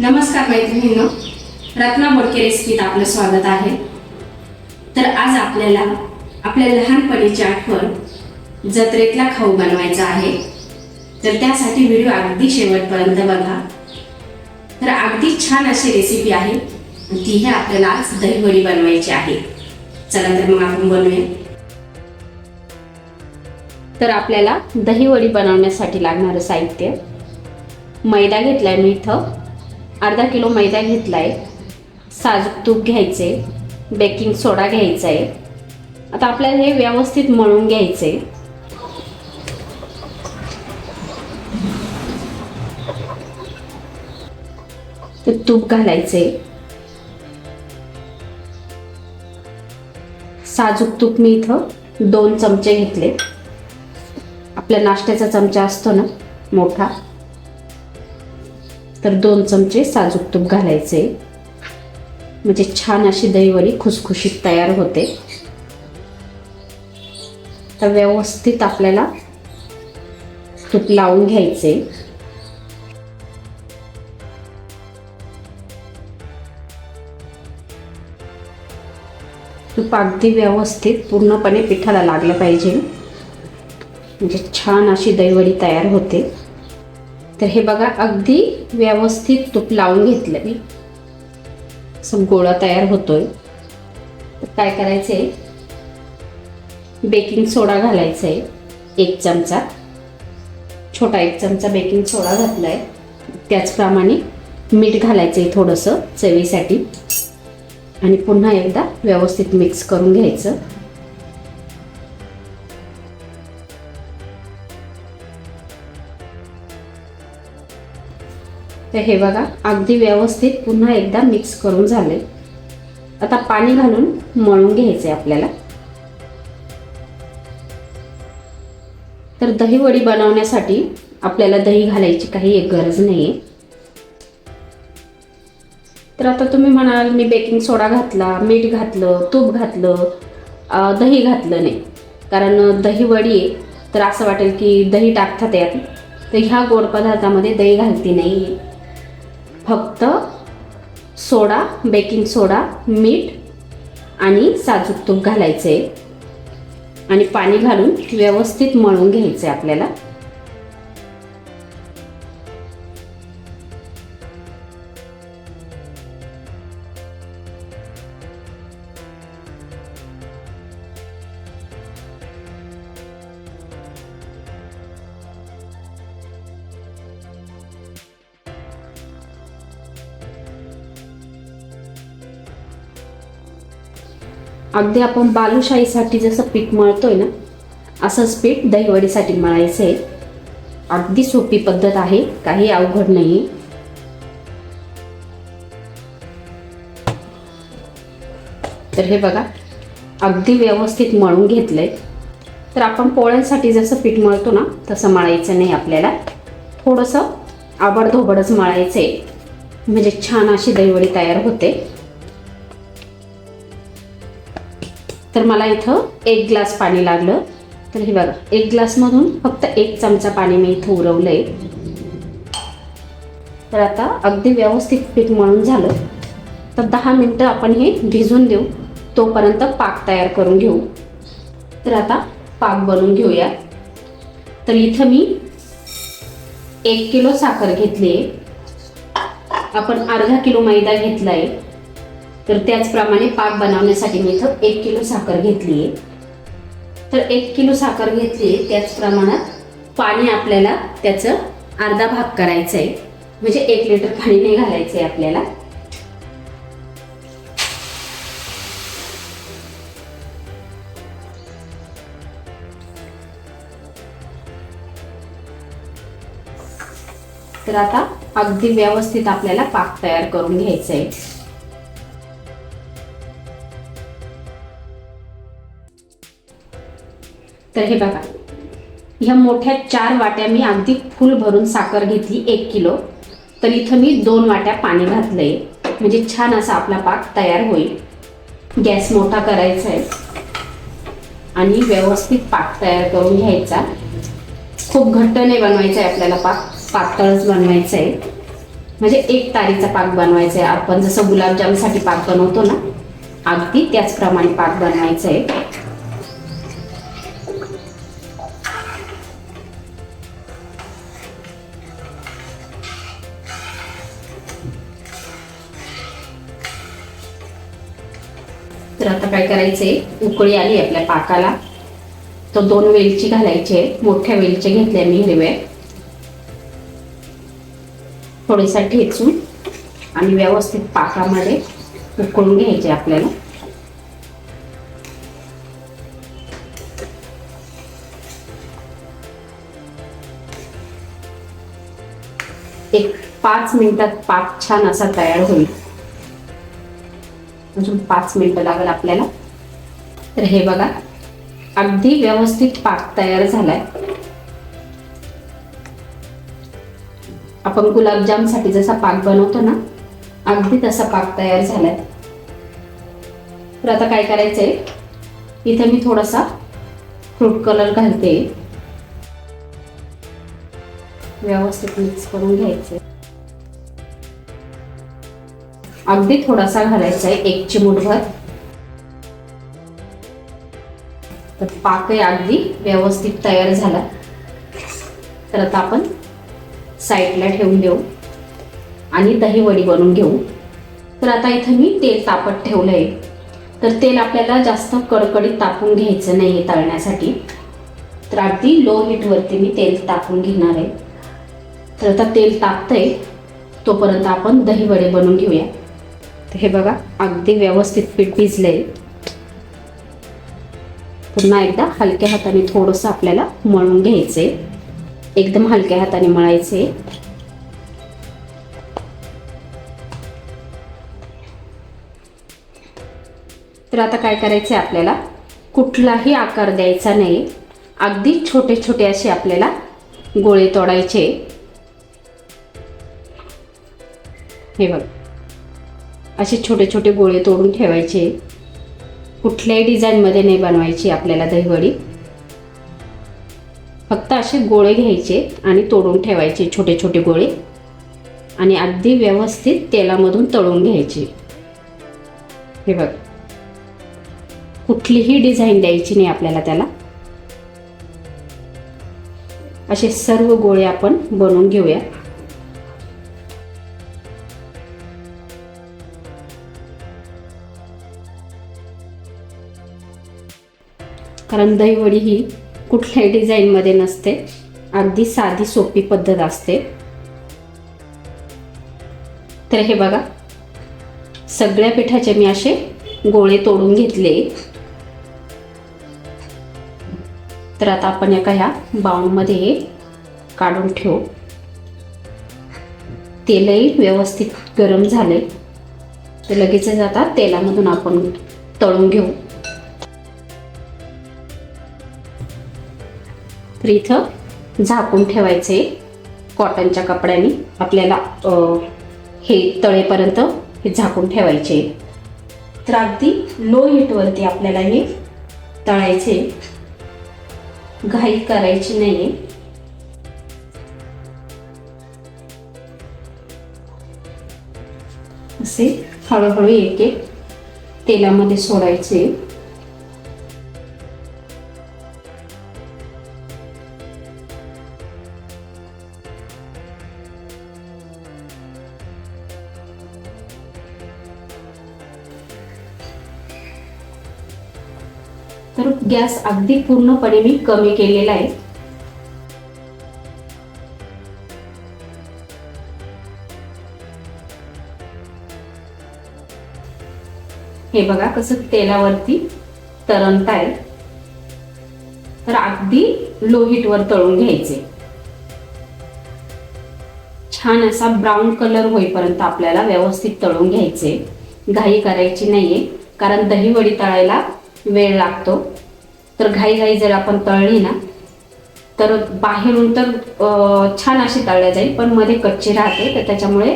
नमस्कार मैत्रिणींनो रत्ना बोडके रेसिपीत आपलं स्वागत आहे. तर आज आपल्याला आपल्या लहानपणीची आठवण जत्रेतला खाऊ बनवायचा आहे. तर त्यासाठी व्हिडिओ अगदी शेवटपर्यंत बघा. तर अगदी छान अशी रेसिपी आहे. आणि तीही आपल्याला आज दहीवडी बनवायची आहे. चला तर मग आपण बनवूया. तर आपल्याला दहीवडी बनवण्यासाठी लागणारं साहित्य मैदा घेतलाय मी इथं. अर्धा किलो मैदा घेतलाय. साजूक तूप घ्यायचे बेकिंग सोडा घ्यायचा आहे आता आपल्याला हे व्यवस्थित मळून घ्यायचे ते तूप घालायचे साजूक तूप मी इथं दोन चमचे घेतले. आपल्या नाश्त्याचा चमचा असतो ना मोठा. तर दोन चमचे साजूक तूप घालायचे. म्हणजे छान अशी दहीवडी खुसखुशीत तयार होते. तर व्यवस्थित आपल्याला तूप लावून घ्यायचे. तूप अगदी व्यवस्थित पूर्णपणे पिठाला लागलं पाहिजे. म्हणजे छान अशी दहीवडी तयार होते. तर हे बघा अगदी व्यवस्थित तूप लावून घेतलं मी असं गोळा तयार होतोय. तर काय करायचंय? बेकिंग सोडा घालायचा आहे एक चमचा. छोटा एक चमचा बेकिंग सोडा घातला आहे त्याचप्रमाणे मीठ घालायचं आहे थोडंसं चवीसाठी. आणि पुन्हा एकदा व्यवस्थित मिक्स करून घ्यायचं. तर हे बघा अगदी व्यवस्थित पुन्हा एकदा मिक्स करून झाले. आता पाणी घालून मळून घ्यायचे आपल्याला. तर दहीवडी बनवण्यासाठी आपल्याला दही घालायची काही एक गरज नाही आहे तर आता तुम्ही म्हणाल मी बेकिंग सोडा घातला मीठ घातलं तूप घातलं. दही घातलं नाही. कारण दही वडी आहे तर असं वाटेल की दही टाकतात यात. तर ह्या गोड पदार्थामध्ये दही घालती नाही फक्त सोडा बेकिंग सोडा मीठ आणि साजूक तूप घालायचं आहे आणि पाणी घालून व्यवस्थित मळून घ्यायचं आहे आपल्याला. अगदी आपण बालुशाहीसाठी जसं पीठ मळतोय ना असंच पीठ दहीवडीसाठी मळायचं आहे. अगदी सोपी पद्धत आहे काही अवघड नाही तर हे बघा अगदी व्यवस्थित मळून घेतलंय. तर आपण पोळ्यांसाठी जसं पीठ मळतो ना तसं मळायचं नाही आपल्याला. थोडंसं आबडधोबडच मळायचं आहे म्हणजे छान अशी दहीवडी तयार होते. तर मला इथं एक ग्लास पाणी लागलं. तर हे बघा एक ग्लासमधून फक्त एक चमचा पाणी मी इथं उरवलं आहे तर आता अगदी व्यवस्थित पीठ मळून झालं. तर दहा मिनटं आपण हे भिजून देऊ. तोपर्यंत पाक तयार करून घेऊ. तर आता पाक बनवून घेऊया. तर इथं मी एक किलो साखर घेतली आहे आपण अर्धा किलो मैदा घेतला आहे तर त्याचप्रमाणे पाक बनवण्यासाठी मी इथं एक किलो साखर घेतली आहे. तर एक किलो साखर घेतली आहे. त्याच प्रमाणात पाणी आपल्याला त्याचं अर्धा भाग करायचं आहे म्हणजे एक लिटर पाणी नाही घालायचं आहे आपल्याला. तर आता अगदी व्यवस्थित आपल्याला पाक तयार करून घ्यायचा आहे तर हे बघा. ह्या मोठ्या चार वाट्या मी अगदी फुल भरून साखर घेतली एक किलो. तर इथं मी दोन वाट्या पाणी घातलंय. म्हणजे छान असा आपला पाक तयार होईल. गॅस मोठा करायचा आहे. आणि व्यवस्थित पाक तयार करून घ्यायचा. खूप घट्ट नाही बनवायचा आहे आपल्याला पाक पातळच बनवायचं आहे. म्हणजे एक तारीचा पाक बनवायचा आहे. आपण जसं गुलाबजामसाठी पाक बनवतो ना अगदी त्याचप्रमाणे पाक बनवायचा आहे. करायचे. उकळी आली आपल्या पाकाला. तो दोन वेलची घालायचे. मोठ्या वेलची घेतल्या मी हिरव्या थोडेसा ठेचून आणि व्यवस्थित पाकामध्ये उकळून घ्यायचे आपल्याला. एक पाच मिनिटात पाक छान असा तयार होईल. अजून पाच मिनिटं लागेल आपल्याला. तर हे बघा अगदी व्यवस्थित पाक तयार झालाय. आपण गुलाबजामसाठी जसा पाक बनवतो ना अगदी तसा पाक तयार झालाय. तर आता काय करायचंय? इथे मी थोडासा फ्रूट कलर घालते. व्यवस्थित मिक्स करून घ्यायचे अगदी थोडासा घालायचा आहे एक चिमूटभर. पाकही अगदी व्यवस्थित तयार झाला. तर आता आपण साईडला ठेवून देऊ आणि दही वडी बनवून घेऊ. तर आता इथं मी तेल तापत ठेवलं आहे तर तेल आपल्याला जास्त कडकडीत तापून घ्यायचं नाही आहे तळण्यासाठी. तर अगदी लो हीटवरती मी तेल तापून घेणार आहे. तर आता तेल तापतंय तोपर्यंत आपण दही वडे बनवून घेऊया. हे बघा अगदी व्यवस्थित पीठ भिजलं आहे पुन्हा एकदा हलक्या हाताने थोडंसं आपल्याला मळून घ्यायचे एकदम हलक्या हाताने मळायचे तर आता काय करायचं आहे आपल्याला? कुठलाही आकार द्यायचा नाही. अगदी छोटे छोटे असे आपल्याला गोळे तोडायचे. हे बघ. असे छोटे छोटे गोळे तोडून ठेवायचे. कुठल्याही डिझाईनमध्ये नाही बनवायची आपल्याला दहीवडी. फक्त असे गोळे घ्यायचे आणि तोडून ठेवायचे छोटे छोटे गोळे. आणि अगदी व्यवस्थित तेलामधून तळून घ्यायचे. हे बघ. कुठलीही डिझाईन द्यायची नाही आपल्याला त्याला. असे सर्व गोळे आपण बनवून घेऊया. कारण दहीवडी ही कुठल्याही डिझाईनमध्ये नसते. अगदी साधी सोपी पद्धत असते. तर हे बघा. सगळ्या पिठाचे मी असे गोळे तोडून घेतले. तर आता आपण एका ह्या बाउलमध्ये हे काढून ठेवू. तेलही व्यवस्थित गरम झाले. तर लगेचच आता तेलामधून आपण तळून घेऊ. तर इथं झाकून ठेवायचे कॉटनच्या कपड्याने. आपल्याला हे तळेपर्यंत हे झाकून ठेवायचे. तर अगदी लो हीटवरती आपल्याला हे तळायचे. घाई करायची नाही असे हळूहळू एक एक तेलामध्ये सोडायचे. तर गॅस अगदी पूर्णपणे मी कमी केलेला आहे. हे बघा कसं तेलावरती तरंत आहे. तर अगदी लो हीटवर तळून घ्यायचे. छान असा ब्राऊन कलर होईपर्यंत आपल्याला व्यवस्थित तळून घ्यायचे. घाई करायची नाहीये कारण दही वडी तळायला वेळ लागतो. तर घाई घाई जर आपण तळली ना तर बाहेरून तर छान अशी तळल्या जाईल पण मध्ये कच्ची राहते तर त्याच्यामुळे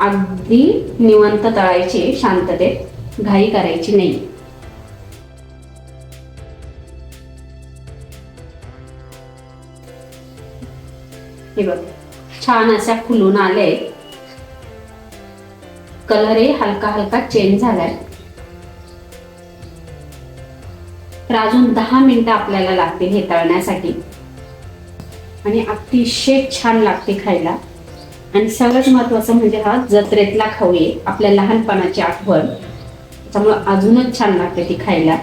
अगदी निवंत तळायची शांततेत घाई करायची नाही. हे बघ छान अशा फुलून आले. कलरही हलका हलका चेंज झालाय. तर अजून दहा मिनटं आपल्याला लागतील हे तळण्यासाठी. आणि अतिशय छान लागते खायला. आणि सगळ्यात महत्वाचं म्हणजे हा जत्रेतला खाऊ ये आपल्या लहानपणाची आठवण. त्यामुळं अजूनच छान लागते ती खायला.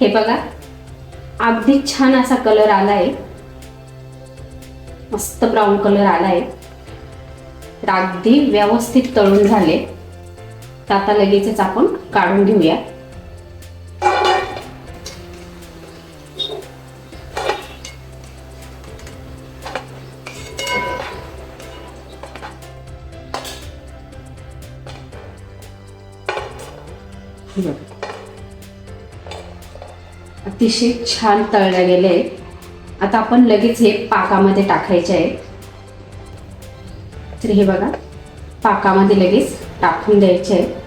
हे बघा अगदी छान असा कलर आलाय. मस्त ब्राऊन कलर आलाय. तर अगदी व्यवस्थित तळून झाले. तर आता लगेचच आपण काढून घेऊया. अतिशय छान तळल्या गेले आता आपण लगेच हे पाकामध्ये टाकायचे आहे. तर हे बघा पाकामध्ये लगेच टाकून द्यायचे आहे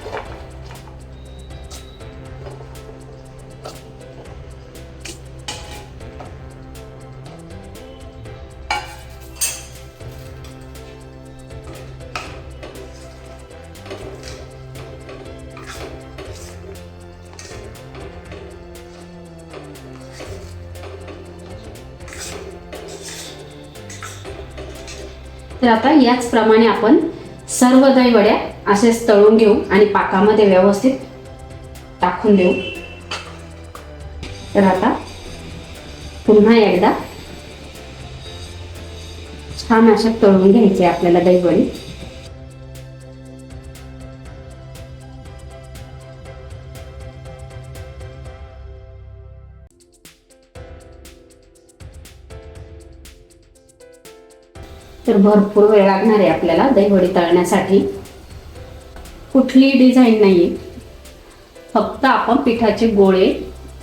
तर आता याचप्रमाणे आपण सर्व दहीवड्या असेच तळून घेऊ आणि पाकामध्ये व्यवस्थित टाकून देऊ. तर आता पुन्हा एकदा छान अशा तळून घ्यायचे आपल्याला दहीवडी तर भरपूर वेळ लागणार आहे आपल्याला दहीवडी तळण्यासाठी. कुठली डिझाईन नाही फक्त आपण पिठाचे गोळे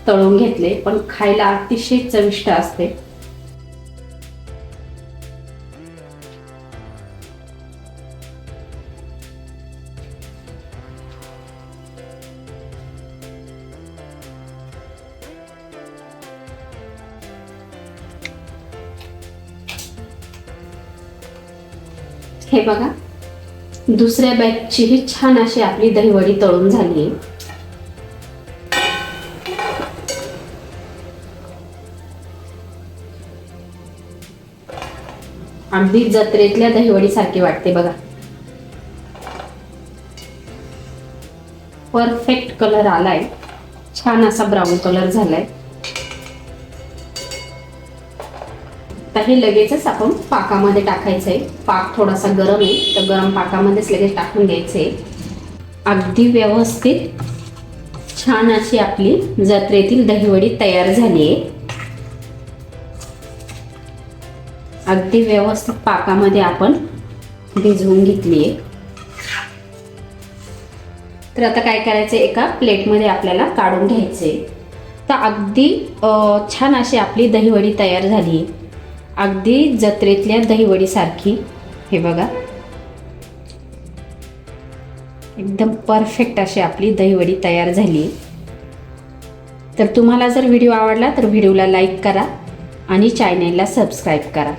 तळून घेतले पण खायला अतिशय चविष्ट असते. हे बघा. दुसऱ्या बॅचचीही छान अशी आपली दहीवडी तळून झाली आहे. अगदी जत्रेतल्या दहीवडी सारखी वाटते बघा. परफेक्ट कलर आलाय. छान असा ब्राऊन कलर झालाय. आता हे लगेचच आपण पाकामध्ये टाकायचं आहे पाक थोडासा गरम आहे तर गरम पाकामध्येच लगेच टाकून घ्यायचं आहे अगदी व्यवस्थित छान अशी आपली जत्रेतील दहीवडी तयार झाली आहे अगदी व्यवस्थित पाकामध्ये आपण भिजवून घेतली आहे तर आता काय करायचं एका प्लेटमध्ये आपल्याला काढून घ्यायचे तर अगदी छान अशी आपली दहीवडी तयार झाली आहे अगदी जत्रेतल्या दहीवडीसारखी. हे बघा. एकदम परफेक्ट अशी आपली दहीवडी तयार झाली तर तुम्हाला जर व्हिडिओ आवडला तर व्हिडिओला लाईक करा आणि चॅनेलला सबस्क्राईब करा.